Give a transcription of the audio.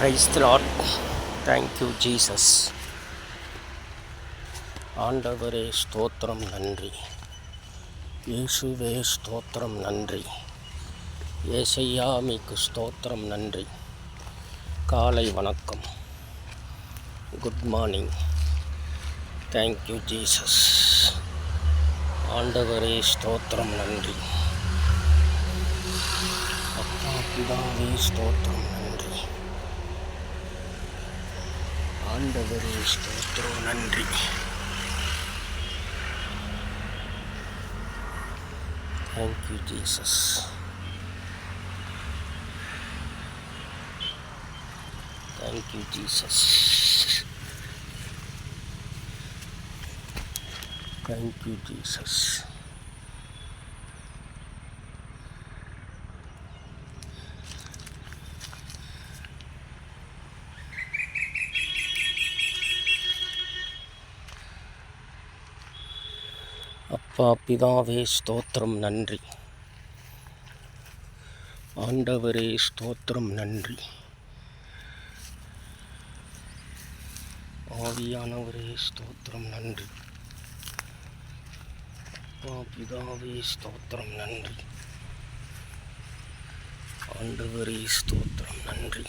Price lot thank you Jesus ஆண்டவரே ஸ்தோத்திரம் நன்றி. இயேசுவே ஸ்தோத்திரம் நன்றி. ஏசையா மீக்கு ஸ்தோத்திரம் நன்றி. காலை வணக்கம். குட் மார்னிங் தேங்க்யூ ஜீசஸ் ஆண்டவரே ஸ்தோத்திரம் நன்றி. அப்பா பிதாவே ஸ்தோத்திரம் நன்றி. ஆண்டவரே ஸ்தோத்திரம் நன்றி. Thank you Jesus thank you Jesus thank you Jesus அப்பா பிதாவே ஸ்தோத்திரம் நன்றி. ஆண்டவரே ஸ்தோத்திரம் நன்றி. ஆவியானவரே ஸ்தோத்திரம் நன்றி. அப்பா பிதாவே ஸ்தோத்திரம் நன்றி. ஆண்டவரே ஸ்தோத்திரம் நன்றி.